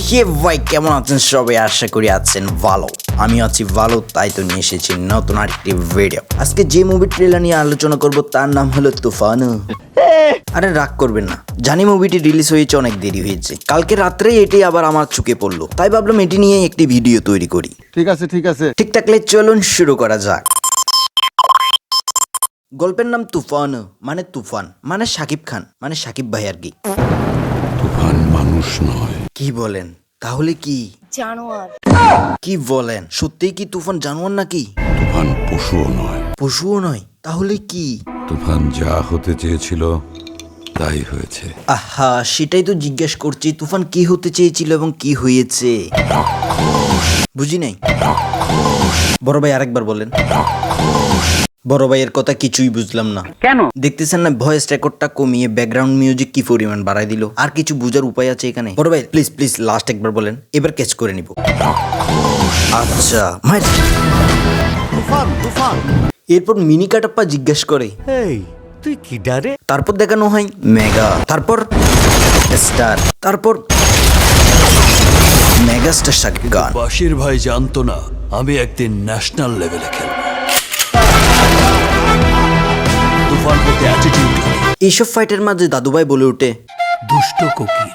হে ভাই কেমন আছেন সবাই? আশা করি আছেন ভালো। আমি আছি ভালো তাই তো নিয়ে এসেছি নতুন আরেকটি ভিডিও আজকে যে মুভি ট্রেলার নিয়ে আলোচনা করব তার নাম হলো তুফান। আরে রাগ করবেন না জানি মুভিটি রিলিজ হয়েছে অনেক দেরি হয়েছে। কালকে রাত্রেই এটি আবার আমার চুকে পড়ল। তাই ভাবলাম এটি নিয়ে একটি ভিডিও তৈরি করি। ঠিক আছে ঠিক আছে। ঠিক থাকলে চলুন শুরু করা যাক। গল্পের নাম তুফান মানে তুফান মানে সাকিব খান মানে সাকিব ভাই আর কি তুফান মানুষ নয় কি বলেন? তাহলে কি? জানোয়ার। কি বলেন? সত্যিই কি তুফান জানোয়ার নাকি? তুফান পশুও নয়। পশুও নয়? তাহলে কি? তুফান যা হতে চেয়েছিল তাই হয়েছে। আহা সেটাই তো জিজ্ঞেস করছি তুফান কি হতে চেয়েছিল এবং কি হয়েছে? বুঝি নাই? বড় ভাই আরেকবার বলেন। বড় ভাইয়ের কথা কিছুই বুঝলাম না। কেন? দেখতেছেন না ভয়েস রেকর্ডটা কমিয়ে ব্যাকগ্রাউন্ড মিউজিক কি পরিমাণ বাড়াই দিল? আর কিছু বুঝার উপায় আছে এখানে? বড় ভাই প্লিজ প্লিজ লাস্ট একবার বলেন। এবার ক্যাচ করে নিব। আচ্ছা মায়ের তুফান তুফান। এরপর মিনি কাটাপ্পা জিজ্ঞেস করে এই তুই কি ডারে? তারপর দেখানো হয় মেগা। তারপর স্টার তারপর মেগা স্টার শাকিব খান। বাসির ভাই জানতো না আমি একদিন ন্যাশনাল লেভেলে খেলব। হতে অ্যাটিটিউড এইসব ফাইটের মাঝে দাদুভাই বলে ওঠে দুষ্ট কোকিল।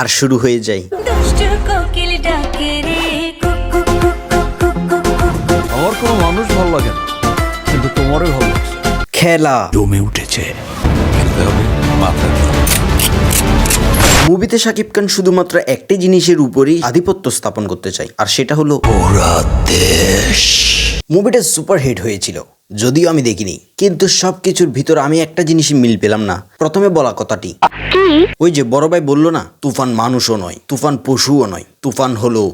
আর শুরু হয়ে যায়। দুষ্ট কোকিল ডাকে রে কুক কুক কুক কুক কুক কুক কুক। আমার কোনো মানুষ ভালো লাগে না কিন্তু তোমারও ভালো লাগছে খেলা। জমে উঠেছে। মুভিতে শাকিব খান শুধুমাত্র একটি জিনিসের উপরই আধিপত্য স্থাপন করতে চাই আর সেটা হলো মুভিটা সুপার হিট হয়েছিল। যদিও আমি দেখিনি কিন্তু সব কিছুর ভিতর আমি একটা জিনিসই মিল পেলাম না। প্রথমে বলা কথাটি। ওই যে বড় ভাই বলল না তুফান মানুষও নয় তুফান পশুও নয় তুফান হলো।